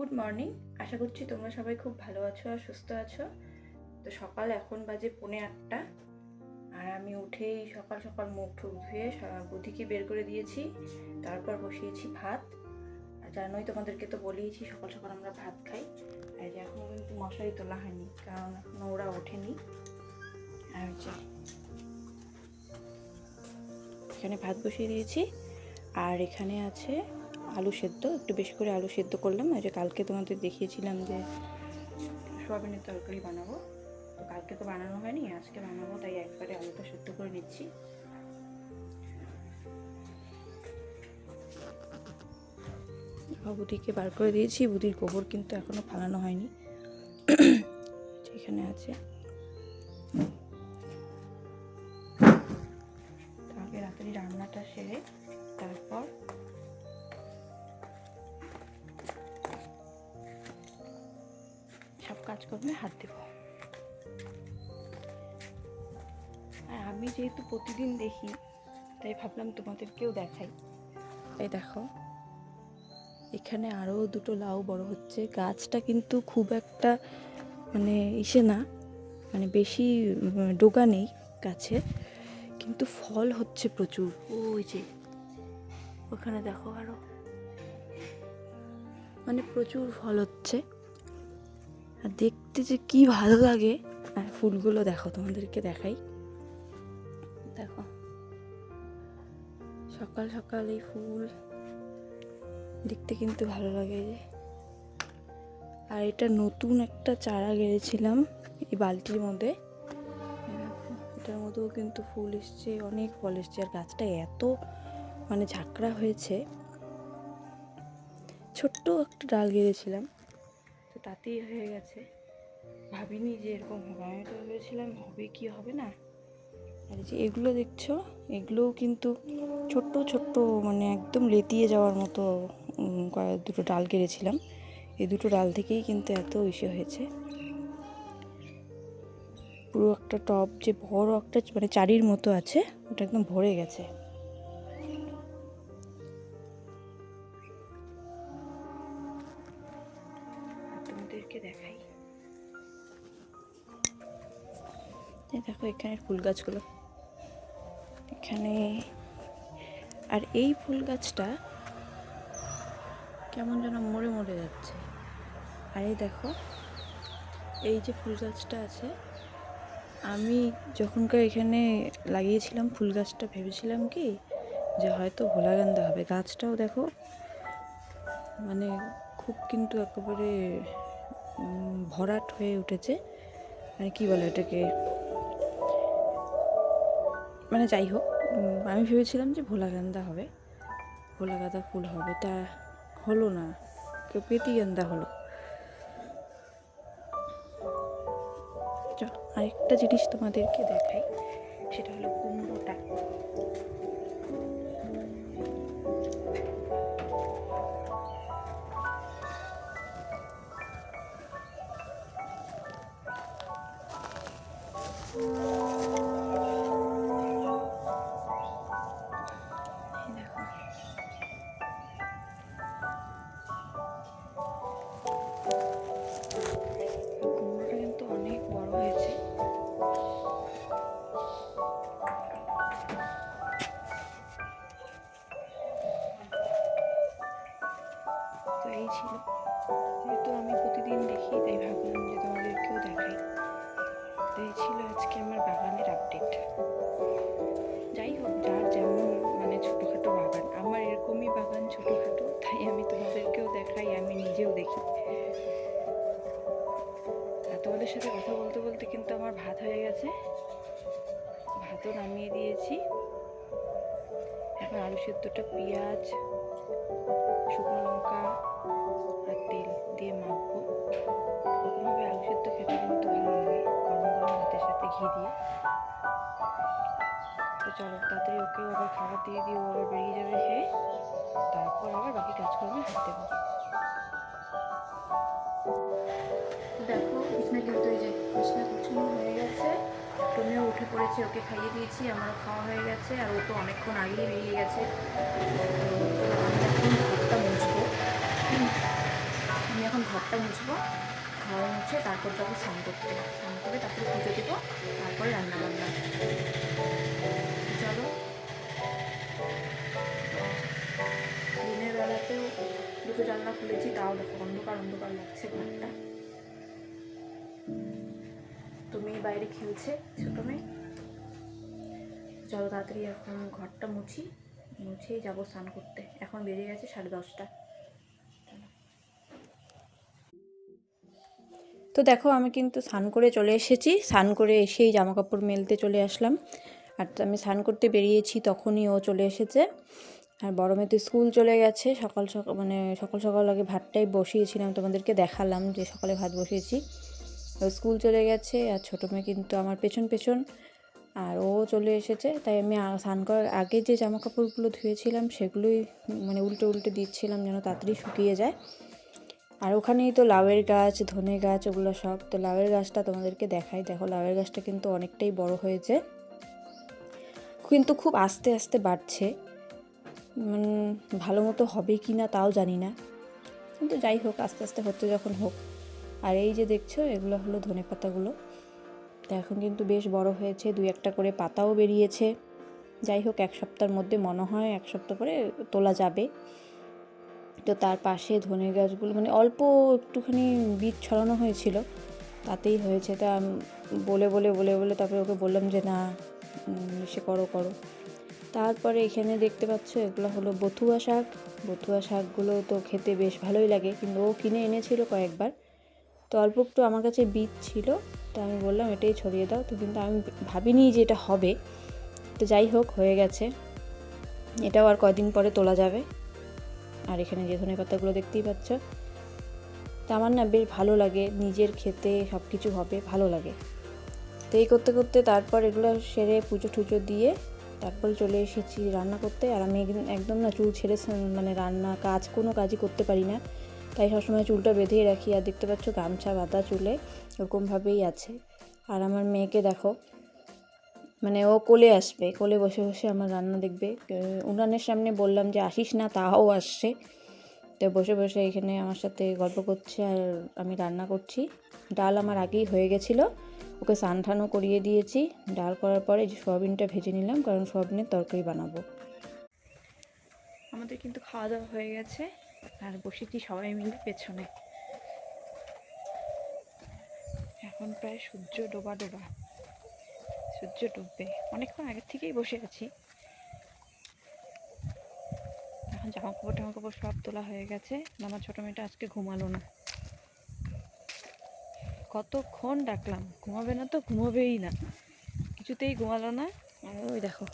Good morning আশা করছি তোমরা সবাই খুব ভালো আছো আর সুস্থ আছো। তো সকাল এখন বাজে পৌনে আটটা। আর আমি উঠেই সকাল সকাল মুখ ঠুক ধুয়ে বুধিকে বের করে দিয়েছি। তারপর বসিয়েছি ভাত। আর জানোই তোমাদেরকে তো বলিয়েছি, সকাল সকাল আমরা ভাত খাই। আর যে এখনও কিন্তু মশারি তোলা হয়নি, কারণ এখনও ওরা ওঠেনি। আর যে এখানে ভাত বসিয়ে দিয়েছি। আর এখানে আছে আলু সেদ্ধ, একটু বেশি করে আলু সেদ্ধ করলাম। আর কালকে তোমাদের দেখিয়েছিলাম যে সোয়াবিনের তরকারি বানাবো। তো কালকে তো বানানো হয়নি, আজকে বানাবো, তাই একবারে আলুটা সেদ্ধ করে নিচ্ছি। বুদিকে বার করে দিয়েছি, বুদির গোবর কিন্তু এখনও ফালানো হয়নি। এখানে আছে। কাজকর্মে হাত দেব। আর আমি যেহেতু প্রতিদিন দেখি তাই ভাবলাম তোমাদেরকেও দেখাই। এই দেখো এখানে আরও দুটো লাউ বড় হচ্ছে। গাছটা কিন্তু খুব একটা মানে ইসে না মানে বেশি ডোগা নেই গাছে কিন্তু ফল হচ্ছে প্রচুর। ওই যে ওখানে দেখো আরও। মানে প্রচুর ফল হচ্ছে। আর দেখতে যে কি ভালো লাগে। আর ফুলগুলো দেখো, তোমাদেরকে দেখাই। দেখো। সকাল সকাল এই ফুল দেখতে কিন্তু ভালো লাগে যে। আর এটা নতুন একটা চারা গেড়েছিলাম এই বালতির মধ্যে। এটার মধ্যেও কিন্তু ফুল এসছে, অনেক ফল এসছে। আর গাছটা এত মানে ঝাঁকড়া হয়েছে। ছোট্ট একটা ডাল গেড়েছিলাম। তাতেই হয়ে গেছে। ভাবিনি যে এরকম হবে আমি তো ভেবেছিলাম, হবে কি, হবে না? আর যে এগুলো দেখছ, এগুলোও কিন্তু ছোট্ট ছোট্ট মানে একদম লেতিয়ে যাওয়ার মতো কয়েক দুটো ডাল কেড়েছিলাম। এই দুটো ডাল থেকেই কিন্তু এত ইসে হয়েছে। পুরো একটা টব যে বড় একটা মানে চারির মতো আছে, ওটা একদম ভরে গেছে। তোমাদেরকে দেখাই। দেখো, এখানে ফুল গাছগুলো। এখানে আর এই ফুল গাছটা কেমন যেন মরে মরে যাচ্ছে। আর এই দেখো, এই যে ফুল গাছটা আছে, আমি যখনকার এখানে লাগিয়েছিলাম ফুল গাছটা, ভেবেছিলাম কি যে হয়তো ভোলাগান্দা হবে। গাছটাও দেখো মানে খুব কিন্তু একেবারে ভরাট হয়ে উঠেছে। মানে কি বলে এটাকে? মানে যাই হোক আমি ভেবেছিলাম যে ভোলা গান্দা হবে। ভোলা গাঁদা ফুল হবে। তা হলো না। কেউ পেতি গান্দা হলো আরেকটা জিনিস তোমাদেরকে দেখাই। সেটা হলো কুমড়োটা ভাতও নামিয়ে দিয়েছি। এখন আলু সেদ্ধটা পেঁয়াজ, শুকনো লঙ্কা আর তেল দিয়ে মাখবো। ওরকমভাবে আলু সেদ্ধ খেতে কিন্তু ভালো লাগে, গরম গরম ভাতের সাথে ঘি দিয়ে। তো চলো, তাড়াতাড়ি ওকেও আবার খাবার দিয়ে দিয়ে ও আবার বেরিয়ে যাবে খেয়ে। তারপর আবার বাকি কাজকর্মে হাত দেবো। দেখো বিছনা কিন্তু এই যে বিছনা গুছানো হয়ে গেছে। তুমিও উঠে পড়েছে, ওকে খাইয়ে দিয়েছি, আমারও খাওয়া হয়ে গেছে, আর ও তো অনেকক্ষণ আগেই বেরিয়ে গেছে। আমি এখন ঘরটা মুছবো। আমি এখন ঘরটা মুছবো ঘর মুছে তারপর যাব স্নান করতে। স্নান করে তারপরে পুজো দেবো, তারপরে রান্না বান্না চলো। দিনের বেলাতেও দুটো জানলা খুলেছি, তাও দেখো অন্ধকার অন্ধকার লাগছে ঘরটা। বাইরে খেলছে ছোটো মেয়ে। চলো তাড়াতাড়ি এখন ঘরটা মুছি, মুছেই যাব স্নান করতে। এখন বেরিয়ে গেছে সাড়ে দশটা। তো দেখো, আমি কিন্তু স্নান করে চলে এসেছি। স্নান করে এসেই জামা কাপড় মেলতে চলে আসলাম। আর আমি স্নান করতে বেরিয়েছি, তখনই ও চলে এসেছে। আর বড় মেয়ে তো স্কুল চলে গেছে। সকাল সকাল মানে সকাল সকাল আগে ভাতটাই বসিয়েছিলাম তোমাদেরকে দেখালাম যে সকালে ভাত বসিয়েছি। স্কুল চলে গেছে আর ছোটো মেয়ে কিন্তু আমার পেছন পেছন আর ও চলে এসেছে। তাই আমি স্নান করার আগে যে জামা কাপড়গুলো ধুয়েছিলাম সেগুলোই মানে উল্টে উল্টে দিচ্ছিলাম যেন তাড়াতাড়ি শুকিয়ে যায়। আর ওখানেই তো লাউয়ের গাছ, ধনে গাছ ওগুলো সব। তো লাউয়ের গাছটা তোমাদেরকে দেখাই। দেখো, লাউয়ের গাছটা কিন্তু অনেকটাই বড় হয়েছে। কিন্তু খুব আস্তে আস্তে বাড়ছে। ভালো মতো হবে কি না তাও জানি না। কিন্তু যাই হোক, আস্তে আস্তে হচ্ছে যখন হোক আর এই যে দেখছ, এগুলো হলো ধনে পাতাগুলো। তো এখন কিন্তু বেশ বড় হয়েছে, দুই একটা করে পাতাও বেরিয়েছে। যাই হোক, এক সপ্তাহের মধ্যে মনে হয় এক সপ্তাহ পরে তোলা যাবে। তো তার পাশে ধনে গাছগুলো মানে অল্প একটুখানি বীজ ছড়ানো হয়েছিল, তাতেই হয়েছে। তা বলে বলে বলে বলে তারপরে ওকে বললাম যে, না সে করো করো। তারপরে এখানে দেখতে পাচ্ছ, এগুলো হলো বথুয়া শাক। বথুয়া শাকগুলো তো খেতে বেশ ভালোই লাগে, কিন্তু ও কিনে এনেছিল কয়েকবার। তো অল্প একটু আমার কাছে বীজ ছিল, তো আমি বললাম, এটাই ছড়িয়ে দাও। তো কিন্তু আমি ভাবিনি যে এটা হবে। তো যাই হোক, হয়ে গেছে। এটাও আর কয়দিন পরে তোলা যাবে। আর এখানে যে ধনে পাতাগুলো দেখতেই পাচ্ছ। তা আমার না বেশ ভালো লাগে, নিজের খেতে সব কিছু হবে, ভালো লাগে। তো এই করতে করতে তারপর এগুলো সেরে পুজো টুজো দিয়ে তারপর চলে এসেছি রান্না করতে। আর আমি একদম না চুল ছেড়ে মানে রান্না কাজ কোনো কাজই করতে পারি না। তাই সবসময় চুলটা বেঁধেই রাখি আর দেখতে পাচ্ছ গামছা, বাঁধা চুলে ওরকমভাবেই আছে। আর আমার মেয়েকে দেখো মানে ও কোলে আসবে, কোলে বসে বসে আমার রান্না দেখবে। উনানের সামনে বললাম যে, আসিস না, তাও আসছে। তো বসে বসে এখানে আমার সাথে গল্প করছে আর আমি রান্না করছি। ডাল আমার আগেই হয়ে গেছিল, ওকে স্নান টানও করিয়ে দিয়েছি। ডাল করার পরে যে সোয়াবিনটা ভেজে নিলাম, কারণ সোয়াবিনের তরকারি বানাবো। আমাদের কিন্তু খাওয়া দাওয়া হয়ে গেছে। আর বসেছি সবাই মিলে পেছনে। এখন প্রায় সূর্য ডোবা ডোবা। সূর্য ডুববে। অনেকক্ষণ আগের থেকেই বসে আছি। এখন জামা কাপড় টামা কাপড় সব তোলা হয়ে গেছে। আমার ছোটো মেয়েটা আজকে ঘুমালো না। কতক্ষণ ডাকলাম? ঘুমাবে না তো? ঘুমাবেই না। কিছুতেই ঘুমালো না। ওই দেখো।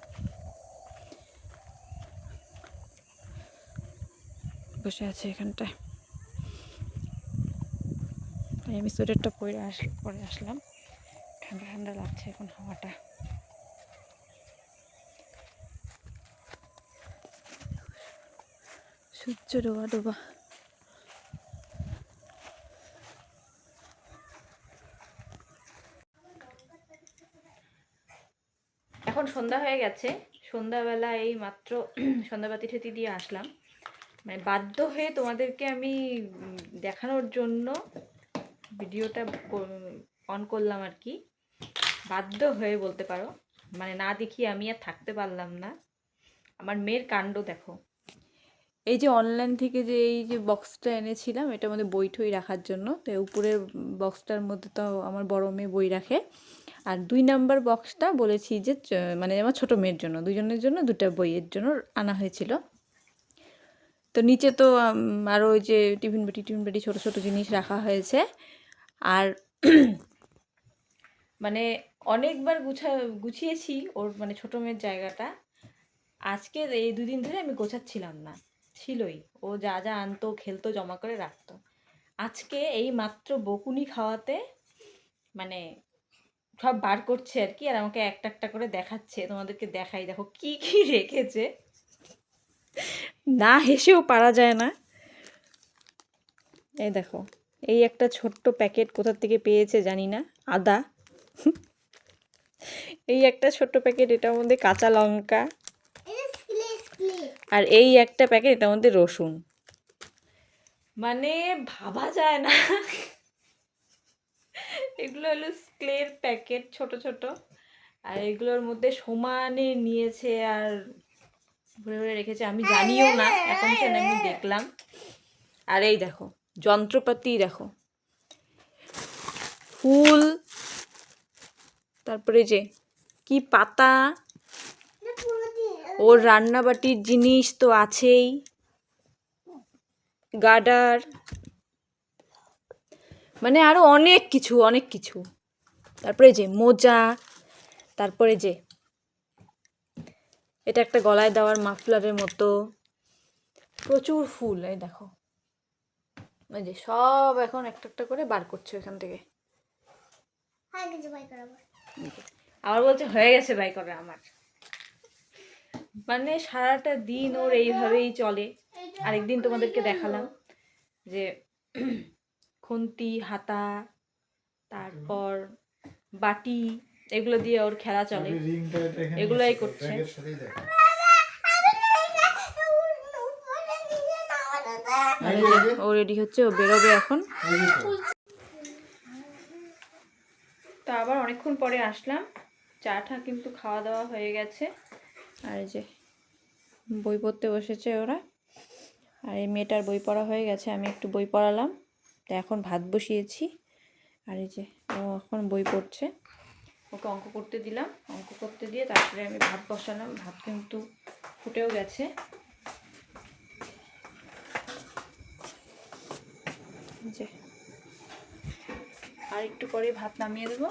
বসে আছে এখানটায়। আমি সোয়েটারটা পরে আস, পরে আসলাম। ঠান্ডা ঠান্ডা লাগছে এখন হাওয়াটা। সূর্য ডোবা ডোবা। এখন সন্ধ্যা হয়ে গেছে। সন্ধ্যাবেলা এই মাত্র সন্ধ্যাবাতি ঠেতি দিয়ে আসলাম। মানে বাধ্য হয়ে তোমাদেরকে আমি দেখানোর জন্য ভিডিওটা অন করলাম আর কি। বাধ্য হয়ে বলতে পারো মানে না দেখিয়ে আমি আর থাকতে পারলাম না। আমার মেয়ের কাণ্ড দেখো। এই যে অনলাইন থেকে যে এই যে বক্সটা এনেছিলাম, এটা আমাদের বই ঠই রাখার জন্য। তো উপরের বক্সটার মধ্যে তো আমার বড় মেয়ে বই রাখে। আর দুই নাম্বার বক্সটা বলেছি যে মানে আমার ছোট মেয়ের জন্য, দুজনের জন্য দুটা বইয়ের জন্য আনা হয়েছিল। তো নিচে তো আরও ওই যে টিফিন বাটি টিফিন বাটি ছোটো ছোটো জিনিস রাখা হয়েছে। আর মানে অনেকবার গুছা, গুছিয়েছি ওর মানে ছোটো মেয়ের জায়গাটা। আজকে এই দুদিন ধরে আমি গোছাচ্ছিলাম না, ছিলই। ও যা যা আনতো, খেলতো, জমা করে রাখতো। আজকে এই মাত্র বকুনি খাওয়াতে মানে সব বার করছে আর কি, আর আমাকে একটা একটা করে দেখাচ্ছে। তোমাদেরকে দেখাই, দেখো কি কি রেখেছে। না হেসেও পারা যায় না। এই দেখো এই একটা ছোট্ট প্যাকেট কোথার থেকে পেয়েছে জানি না আদা। এই একটা ছোট্ট প্যাকেট এটার মধ্যে কাঁচা লঙ্কা। আর এই একটা প্যাকেট এটার মধ্যে রসুন। মানে ভাবা যায় না। এগুলো হলো ক্লের প্যাকেট ছোট ছোট। আর এগুলোর মধ্যে সমানে নিয়েছে আর ভরে ভরে রেখেছে আমি জানিও না এখন কেন আমি দেখলাম। আর এই দেখো যন্ত্রপাতি দেখো। ফুল তারপরে যে কি পাতা? ওর রান্নাবাটির জিনিস তো আছেই। গার্ডার মানে আরও অনেক কিছু অনেক কিছু। তারপরে যে মোজা তারপরে যে এটা একটা গলায় দেওয়ার মাফলারের মতো। প্রচুর ফুল, এই দেখো। ওই যে সব এখন একটা একটা করে বার করছে এখান থেকে। আবার বলছে, হয়ে গেছে বাই করে আমার। মানে সারাটা দিন ওর এইভাবেই চলে। আরেকদিন তোমাদেরকে দেখালাম যে খুন্তি, হাতা, তারপর বাটি এগুলো দিয়ে ওর খেলা চলে। এগুলাই করছে। আর ও রেডি হচ্ছে ও বেরোবে এখন। তো আবার অনেকক্ষণ পরে আসলাম। চাটা কিন্তু খাওয়া দাওয়া হয়ে গেছে। আর এই যে বই পড়তে বসেছে ওরা। আর এই মেয়েটার বই পড়া হয়ে গেছে আমি একটু বই পড়ালাম। তো এখন ভাত বসিয়েছি। আর এই যে ও এখন বই পড়ছে। ওকে অঙ্ক করতে দিলাম। অঙ্ক করতে দিয়ে তারপরে আমি ভাত বসালাম। ভাত কিন্তু ফুটেও গেছে। আর একটু পরে ভাত নামিয়ে দেবো।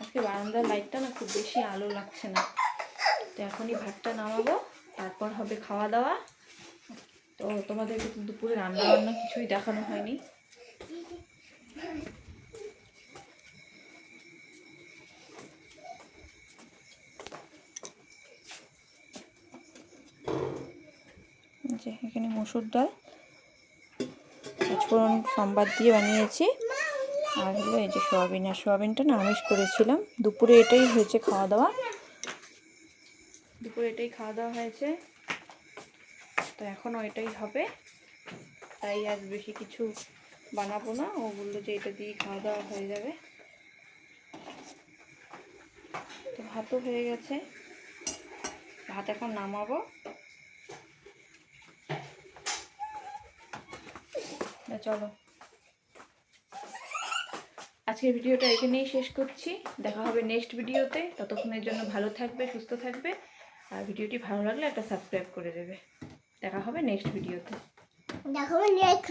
আজকে বারান্দার লাইটটা না খুব বেশি আলো লাগছে না। তো এখনই ভাতটা নামাবো। তারপর হবে খাওয়া দাওয়া। তো তোমাদেরকে দুপুরে রান্না বান্না কিছুই দেখানো হয়নি। যে এখানে মসুর ডাল, পাঁচফোড়ন সম্বাদ দিয়ে বানিয়েছি। আর হলো এই যে সোয়াবিন, আর সোয়াবিনটা না আমিষ করেছিলাম। দুপুরে এটাই হয়েছে খাওয়া দাওয়া। দুপুরে এটাই খাওয়া দাওয়া হয়েছে। তো এখনও এটাই হবে। তাই আজ বেশি কিছু বানাবো না। ও বলল যে এটা দিয়ে খাওয়া দাওয়া হয়ে যাবে। তো ভাতও হয়ে গেছে। ভাত এখন নামাবো। চলো। আজকের ভিডিওটা এখানেই শেষ করছি। দেখা হবে নেক্সট ভিডিওতে। ততক্ষণের জন্য ভালো থাকবে, সুস্থ থাকবে। আর ভিডিওটি ভালো লাগলে একটা সাবস্ক্রাইব করে দেবে। দেখা হবে নেক্সট ভিডিওতে। দেখা হবে নেক্সট